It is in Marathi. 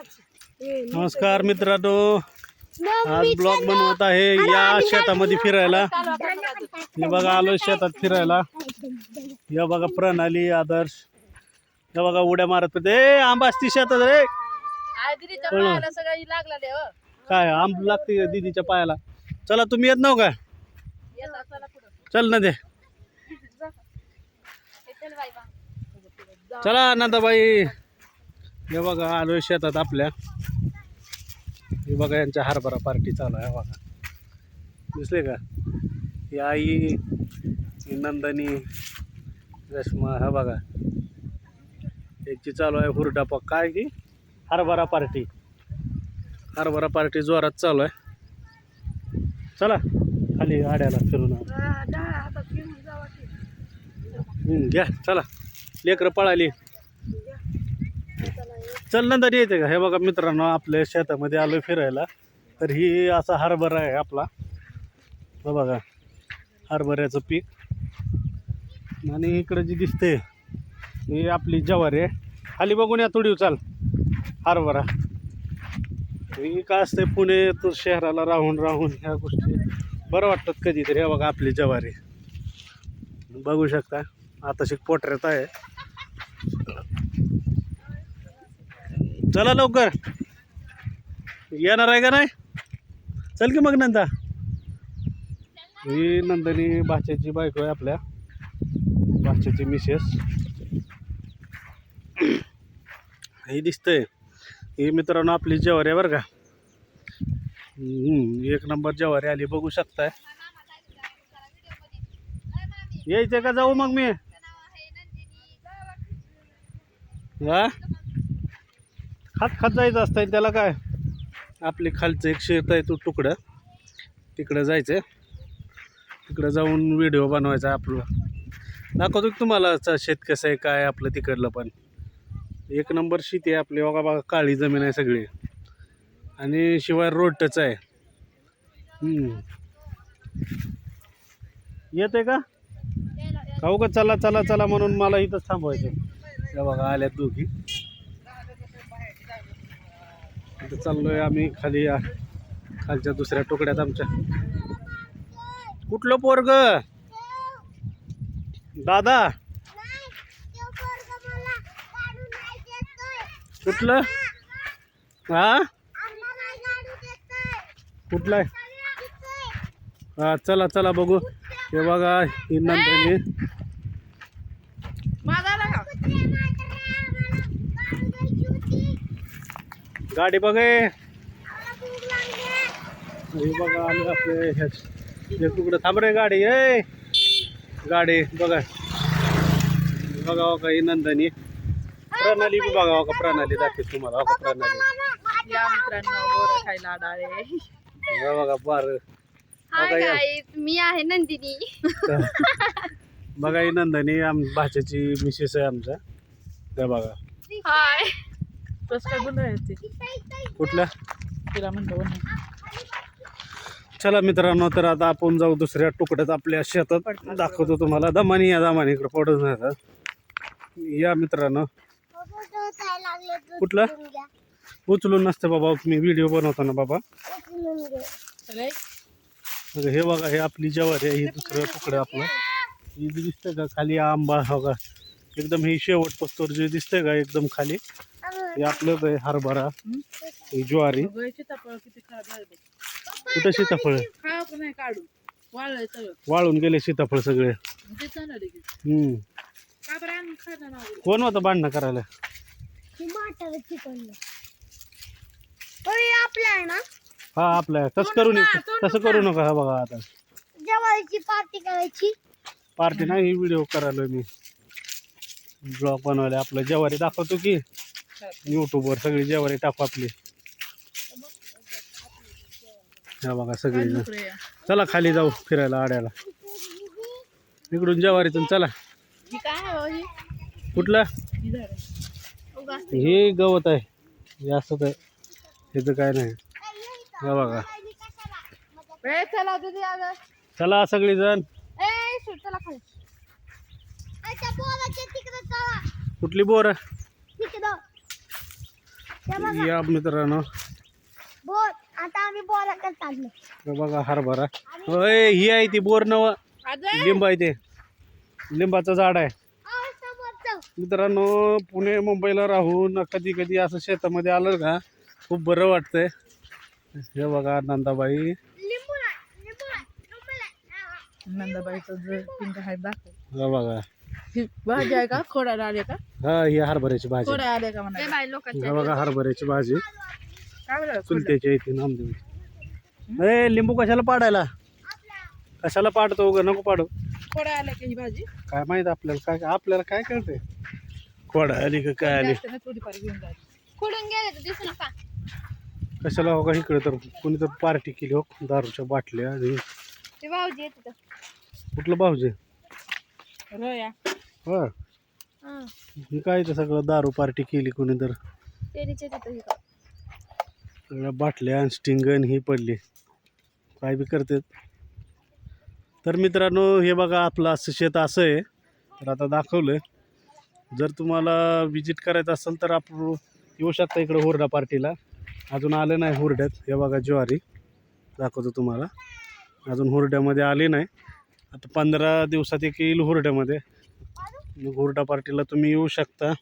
नमस्कार मित्रांनो. आज ब्लॉग बनवत आहे या शेतामध्ये फिरायला. हे बघा आलो शेतात फिरायला. या बघा प्रणाली आदर्श. या बघा उड्या मारत होते. ए आंबा असती शेतात रे. हो. काय आंब लागते दीदीच्या पायाला? चला तुम्ही येत नाव का. चल ना दे. चला नंदाबाई. हे बघा आलो शेतात आपल्या. हे बघा यांच्या हरभरा पार्टी चालू आहे बघा. दिसले का? ही आई ही नंदनी रश्मा हा बघा. यांची चालू आहे हुरडा पक काय की हरभरा पार्टी. हरभरा पार्टी जोरात चालू आहे. चला खाली आड्याला फिरून घ्या चला. लेकरं पळाली. चल येते का? हे बघा मित्रांनो आपल्या शेतामध्ये आलो फिरायला. तर ही असा हरभरा आहे आपला. बघा हरभऱ्याचं पीक. आणि इकडं जी दिसते ही आपली जवारी आहे. खाली बघून या थोडी चाल. हरभरा. ही काय असते पुणे तर शहराला राहून राहून ह्या गोष्टी. बरं वाटतात कधीतरी हे बघा आपली जवारी. बघू शकता आता शिक पोटऱ्यात आहे. चला लवकर. येणार आहे का नाही? चल की मग नंदा. ही नंदनी भाच्याची बायको आहे आपल्या. भाच्याची मिसेस. ही दिसतंय. ही मित्रांनो आपली जेवारी आहे बरं का. एक नंबर जेवारी आली बघू शकताय. यायचं का जाऊ मग मी? हा? खात खात जायचं असतं त्याला काय? आपली खालचं एक शेत आहे तो तुकडं. तिकडं जायचं. तिकडं जाऊन व्हिडिओ बनवायचा आपलं. दाखवतो की तुम्हाला शेत कसं आहे काय आपलं तिकडलं पण. एक नंबर शेती आहे आपली. बघा बघा काळी जमीन आहे सगळी. आणि शिवाय रोडटच आहे. येत येते का? खाऊ का चला चला चला म्हणून मला इथंच थांबवायचं बघा आल्यात दोघी. इथं चाललोय आम्ही खाली या खालच्या दुसऱ्या टोकड्यात आमच्या. कुठलं पोरग? दादा? कुठलं? हा? कुठलं आहे हा चला चला बघू. हे बघा ही मी माझा आला का गाडी बघे हे. बघा आम्ही आपले हे हे तुकडं थांब रे गाडी ए गाडी बघा. बघा हो का ही नंदनी. प्रणाली बी बघा हो का प्रणाली दाखवते तुम्हाला हो का प्रणाली. या मित्रांनो बोरं खायला डाळे बघा बार. बघा मी आहे नंदिनी. बघा ही नंदनी आम भाच्याची मिसेस आहे आमच्या त्या बघा. हाय. काय कुठल्या तिला म्हणतो बनव. चला मित्रांनो तर आता आपण जाऊ दुसऱ्या तुकड्यात आपल्या शेतात. दाखवतो तुम्हाला. दमानी या दमानी इकडे पडत नाही आता. या मित्रांनो. कुठलं? उचलून नसते बाबा. मी व्हिडिओ बनवतो ना बाबा. मग हे बघा हे आपली ज्वारी आहे. ही दुसरं तुकडं आपलं. ही दिसतंय का खाली आंबा? हो का एकदम ही शेवट पस्तोर जे दिसतंय का एकदम खाली. हे आपलं काय हरभरा ही ज्वारी. अगं, सीताफळ किती खराब झाले बघ. कुठं सीताफळ? खाव पण नाही काढू वाळलंय सगळं. वाळून गेले सीताफळ सगळे. ते चालणार आहे की हम्म. का बरं आणून खाणार ना कोण होतं भांडणं करायला? आपलं आहे ना? हा आपल्या तसं करू नये तसं करू नका. हा बघा आता. जवळची पार्टी करायची. पार्टी नाही व्हिडिओ करायला मी. ब्लॉग बनवायला आपलं. जेवारी दाखवतो की. यूट्यूबवर सगळी जेवारी टाकू आपली. हा बघा सगळी. चला खाली जाऊ फिरायला आड्याला. इकडून जेवारीतून चला. ही काय आहे हो ही कुठलं? ही. हे गवत आहे. हे असंच आहे. त्याचं काय नाही. हा बघा. चला सगळी जण कुठली बोर या मित्रांनो. बोल आता आम्ही बोलायला चाललो. हे बघा हरभरा. होय ही आहे ती बोर नव. लिंब आहे ते. लिंबाचं झाड आहे. मित्रांनो पुणे मुंबईला राहून कधी कधी असं शेतामध्ये आलं का खूप बरं वाटतंय. हे बघा नंदाबाई. नंदाबाईचं जे पिंक आहे दाखव. हे बघा. ही भाजी आहे का? खोडाला आले का? हा ही हरभऱ्याची भाजी. खोडा आले का म्हणा बाय लोकांचे हे बघा हरभऱ्याची भाजी. काय बरं चुलत्याची इथे नामदेव ए लिंबू कशाला पाडायला? कशाला पाडतो उगा? नको पाडू. खोडा आले का ही भाजी? काय माहीत आपल्याला काय आपल्याला काय कळतंय? खोडा आली का काय आली? जास्त नाही थोडीफार घेऊन जायची खुडून गेले तर दिसू नका कशाला हो का इकडे तर? कोणी तर पार्टी केली हो दारूच्या बाटल्या आणि ते भाऊजी येत. कुठलं भाऊजे? रोया. हा. काय ते सगळं दारू पार्टी केली कोणी तर. सगळ्या बाटल्या स्टिंगन ही पडली. काय बी करतात. तर मित्रांनो हे बघा आपलं असं शेत असं आहे. तर आता दाखवलं जर तुम्हाला विजिट करायचं असेल तर आपण येऊ शकता इकडं हुरडा पार्टीला. अजून आलं नाही हुरड्यात. हे बघा ज्वारी. दाखवतो तुम्हाला. अजून हुरड्यामध्ये आले नाही. आता पंधरा दिवसात एक येईल हुरड्यामध्ये. घोरडा पार्टीला तुम्ही येऊ शकता.